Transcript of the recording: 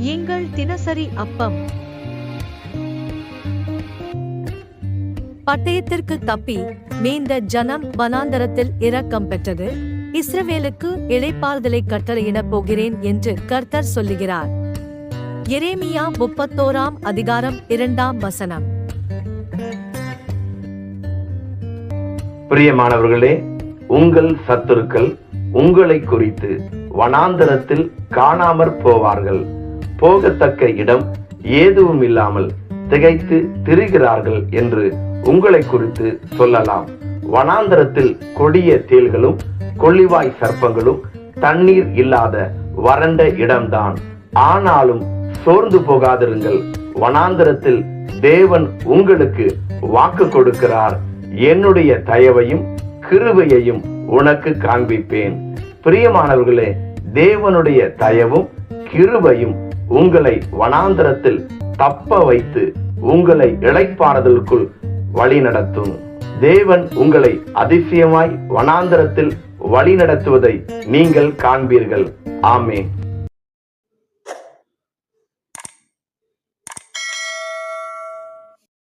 எங்கள் தினசரி அப்பம். பட்டயத்திற்கு தப்பி மீந்த ஜனம் வனாந்தரத்தில் இரக்கம் பெற்றது. இஸ்ரவேலுக்கு இழைப்பாறுதலை கட்டளையிடப் போகிறேன் என்று கர்த்தர் சொல்லுகிறார். எரேமியா முப்பத்தோராம் அதிகாரம் இரண்டாம் வசனம். பிரியமானவர்களே உங்கள் சத்துருக்கள் உங்களை குறித்து வனாந்தரத்தில் காணாமற் போவார்கள். போகத்தக்க இடம் ஏதுவும் இல்லாமல் திகைத்து திரிகிறார்கள் என்று உங்களை குறித்து சொல்லலாம். வனாந்தரத்தில் கொடிய தேள்களும் கொள்ளிவாய் சர்ப்பங்களும் தண்ணீர் இல்லாத வறண்ட இடம்தான். ஆனாலும் சோர்ந்து போகாதிருங்கள். வனாந்தரத்தில் தேவன் உங்களுக்கு வாக்கு கொடுக்கிறார். என்னுடைய தயவையும் கிருபையையும் உனக்கு காண்பிப்பேன். பிரியமானவர்களே தேவனுடைய தயவும் கிருபையும் உங்களை வனாந்தரத்தில் தப்ப வைத்து உங்களை இழைப்பாறுதலுக்குள் வழி நடத்தும் தேவன் உங்களை அதிசயமாய் வனாந்தரத்தில் வழி நடத்துவதை நீங்கள் காண்பீர்கள். ஆமே